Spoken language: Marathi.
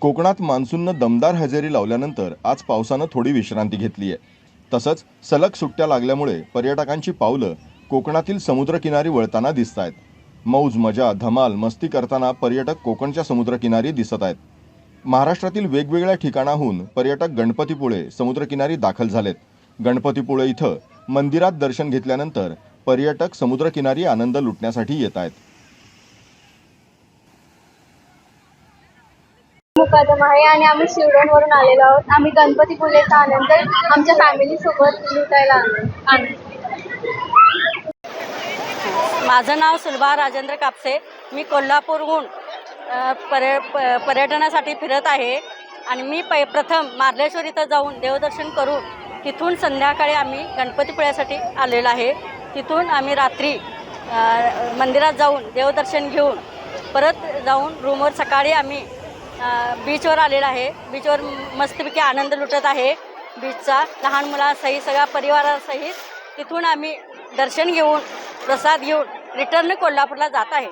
कोकणात मान्सूननं दमदार हजेरी लावल्यानंतर आज पावसानं थोडी विश्रांती घेतली आहे. तसंच सलग सुट्ट्या लागल्यामुळे पर्यटकांची पावलं कोकणातील समुद्रकिनारी वळताना दिसत आहेत मौज मजा धमाल मस्ती करताना पर्यटक कोकणच्या समुद्रकिनारी दिसत आहेत. महाराष्ट्रातील वेगवेगळ्या ठिकाणाहून पर्यटक गणपतीपुळे समुद्रकिनारी दाखल झालेत. गणपतीपुळे इथं मंदिरात दर्शन घेतल्यानंतर पर्यटक समुद्रकिनारी आनंद लुटण्यासाठी येत आहेत. मुकादम आहे आणि आम्ही शिवडोनवरून आलेलो आहोत. आम्ही गणपतीपुळेचा आनंद आमच्या फॅमिली सोबत लुटायला आलो माझं नाव सुलभा राजेंद्र कापसे. मी कोल्हापूरहून पर्य पर्यटनासाठी फिरत आहे. आणि मी पै प्रथम मार्लेश्वर इथं जाऊन देवदर्शन करून तिथून संध्याकाळी आम्ही गणपतीपुळ्यासाठी आलेलो आहे. तिथून आम्ही रात्री मंदिरात जाऊन देवदर्शन घेऊन परत जाऊन रूमवर सकाळी आम्ही बीचवर आलेलो आहे. बीचवर मस्तपैकी आनंद लुटत आहे. बीचचा लहान मुलासहित सगळ्या परिवारासहित तिथून आम्ही दर्शन घेऊन प्रसाद घेऊन रिटर्न कोल्हापूरला जात आहे.